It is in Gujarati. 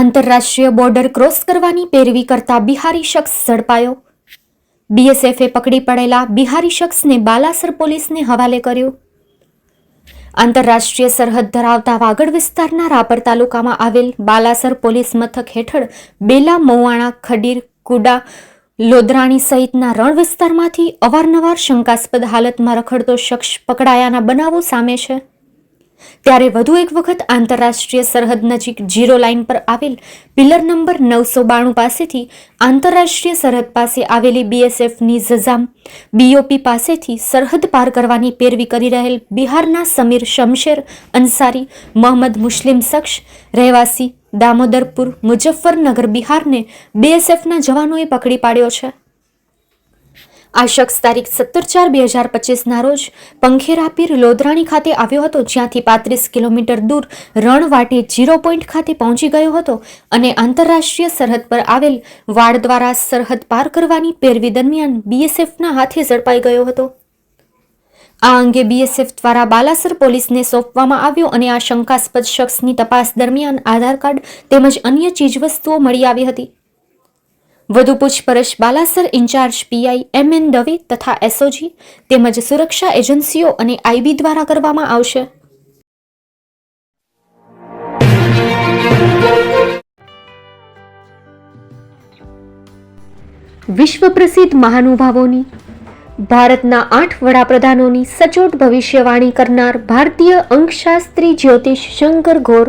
આંતરરાષ્ટ્રીય બોર્ડર ક્રોસ કરવાની પેરવી કરતા બિહારી શખ્સ ઝડપાયો. બીએસએફે પકડી પડેલા બિહારી શખ્સને બાલાસર પોલીસને હવાલે કર્યો. આંતરરાષ્ટ્રીય સરહદ ધરાવતા વાગડ વિસ્તારના રાપર તાલુકામાં આવેલ બાલાસર પોલીસ મથક હેઠળ બેલા મૌવાણા ખડીર, કુડા, લોદરાણી સહિતના રણ વિસ્તારમાંથી અવારનવાર શંકાસ્પદ હાલતમાં રખડતો શખ્સ પકડાયાના બનાવો સામે છે. ત્યારે વધુ એક વખત આંતરરાષ્ટ્રીય સરહદ નજીક જીરો લાઇન પર આવેલ પિલર નંબર નવસો બાણું પાસેથી આંતરરાષ્ટ્રીય સરહદ પાસે આવેલી બીએસએફની જઝામ બીઓપી પાસેથી સરહદ પાર કરવાની પેરવી કરી રહેલ બિહારના સમીર શમશેર અંસારી, મોહમ્મદ મુસ્લિમ શખ્સ, રહેવાસી દામોદરપુર મુજફ્ફરનગર બિહારને બીએસએફના જવાનોએ પકડી પાડ્યો છે. આ શખ્સ તારીખ સત્તર ચાર બે હજાર પચીસના રોજ પંખેરાપીર લોધરાણી ખાતે આવ્યો હતો, જ્યાંથી પાંત્રીસ કિલોમીટર દૂર રણવાટે જીરો પોઈન્ટ ખાતે પહોંચી ગયો હતો અને આંતરરાષ્ટ્રીય સરહદ પર આવેલ વાડ દ્વારા સરહદ પાર કરવાની પેરવી દરમિયાન બીએસએફના હાથે ઝડપાઈ ગયો હતો. આ અંગે બીએસએફ દ્વારા બાલાસર પોલીસને સોંપવામાં આવ્યો અને આ શંકાસ્પદ શખ્સની તપાસ દરમિયાન આધાર કાર્ડ તેમજ અન્ય ચીજવસ્તુઓ મળી આવી હતી. વધુ પૂછપરછ Balasar incharge P I M N Dave તથા એસઓજી તેમજ સુરક્ષા એજન્સીઓ અને આઈબી દ્વારા કરવામાં આવશે. વિશ્વ પ્રસિદ્ધ મહાનુભાવોની, ભારતના આઠ વડાપ્રધાનોની સચોટ ભવિષ્યવાણી કરનાર ભારતીય અંકશાસ્ત્રી જ્યોતિષ શંકર ઘોર